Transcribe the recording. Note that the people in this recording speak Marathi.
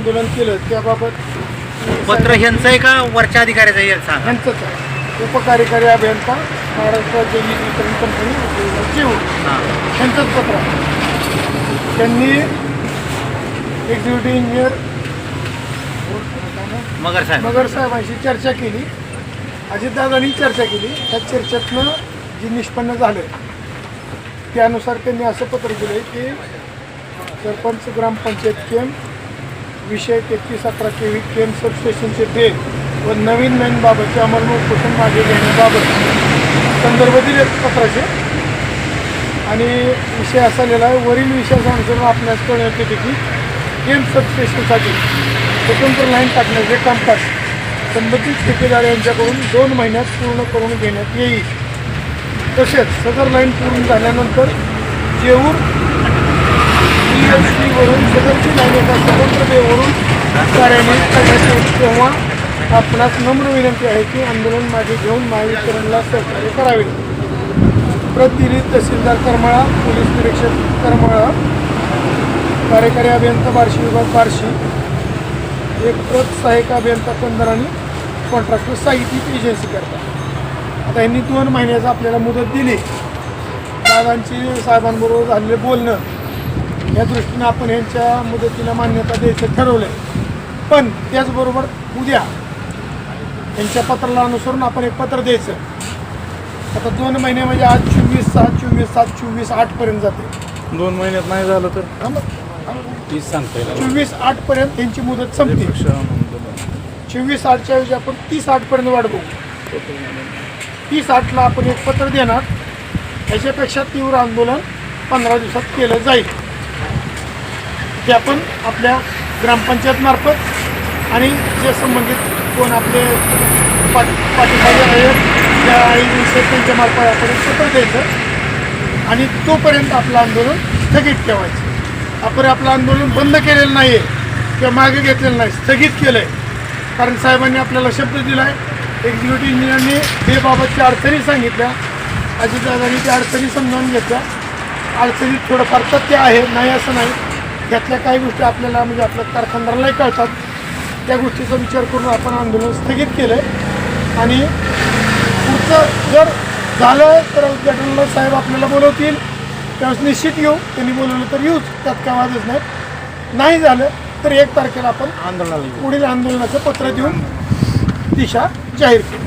आंदोलन केलं त्याबाबत पत्र ह्यांचं आहे का? वरच्या अधिकाऱ्याचं आहे हे सांगा. यांचंच आहे. उपकार्यकारी अभियंता महाराष्ट्र जल वितरण कंपनी जीव हां. यांचंच पत्र आहे. त्यांनी एक्झिक्युटिव्ह इंजिनियर मगर साहेब. मगर साहेबांशी चर्चा केली. अजितदादांनी चर्चा केली. त्या चर्चेतनं जे निष्पन्न झालं त्यानुसार त्यांनी असं पत्र दिलं की सरपंच ग्रामपंचायत केम विषय तेहतीस अकरा के व्ही केम सबस्टेशनचे बे व नवीन नवीनबाबतचे अंमलबजावणी मागे घेण्याबाबत संदर्भ दिले पत्राचे. आणि विषय असा लिहिला आहे वरील विषयाचा अनुसरून आपल्यास कळण्यात येते की केम सबस्टेशनसाठी स्वतंत्र लाईन टाकण्याचे कामकाज संबंधित ठेकेदार यांच्याकडून दोन महिन्यात पूर्ण करून घेण्यात येईल. तसेच सदर लाईन पूर्ण झाल्यानंतर जेऊर सी एस वरून सदरची लाईन एका कार्यान्वित करण्यात तेव्हा आपणास नम्र विनंती आहे की आंदोलन मागे घेऊन महावितरणला सहकार्य करावे. प्रत तहसीलदार करमाळा पोलीस निरीक्षक करमाळा कार्यकारी अभियंता बार्शी विभाग बार्शी एक प्रत सहाय्यक अभियंता कंदर आणि कॉन्ट्रॅक्टर साहित्यिक एजन्सी करता आता यांनी दोन महिन्याचं आपल्याला मुदत दिली. दादांची साहेबांबरोबर झालेलं बोलणं या दृष्टीने आपण यांच्या मुदतीला मान्यता द्यायचं ठरवलं आहे पण त्याचबरोबर उद्या यांच्या पत्राला अनुसरून आपण एक पत्र द्यायचं. आता दोन महिने म्हणजे आज चोवीस सात चोवीस सात चोवीस आठपर्यंत जाते. दोन महिन्यात नाही झालं तर? हा मग? तीच सांगता चोवीस आठपर्यंत त्यांची मुदत संपते. चोवीस आठच्या ऐवजी आपण तीस आठपर्यंत वाढ बघू. तीस आठला आपण एक पत्र देणार. याच्यापेक्षा तीव्र आंदोलन पंधरा दिवसात केलं जाईल. ते आपण आपल्या ग्रामपंचायतमार्फत आणि जे संबंधित कोण आपले पाठ पाठीमागे आहेत त्या आईविषयी त्यांच्या मार्फत आपण एक पत्र द्यायचं. आणि तोपर्यंत आपलं आंदोलन स्थगित ठेवायचं. आपण आपलं आंदोलन बंद केलेलं नाही आहे किंवा मागे घेतलेलं नाही स्थगित केलं आहे कारण साहेबांनी आपल्याला शब्द दिला आहे एक्झिक्युटिव्ह इंजिनियरनी बेबाबतच्या अडचणी सांगितल्या. अजितदादांनी त्या अडचणी समजावून घेतल्या. अडचणीत थोडंफार तथ्य आहे नाही असं नाही. त्यातल्या काही गोष्टी आपल्याला म्हणजे आपल्या कारखानदारालाही कळतात. त्या गोष्टीचा विचार करून आपण आंदोलन स्थगित केलं आहे आणि पुढचं जर झालं तर उद्घाटनाला साहेब आपल्याला बोलवतील. त्यावेळेस निश्चित येऊ. त्यांनी बोलवलं तर येऊच. त्यात काय वादच नाही. नाही झालं तर एक तारखेला आपण आंदोलनाला पुढील आंदोलनाचं पत्र देऊन दिशा जाहीर केली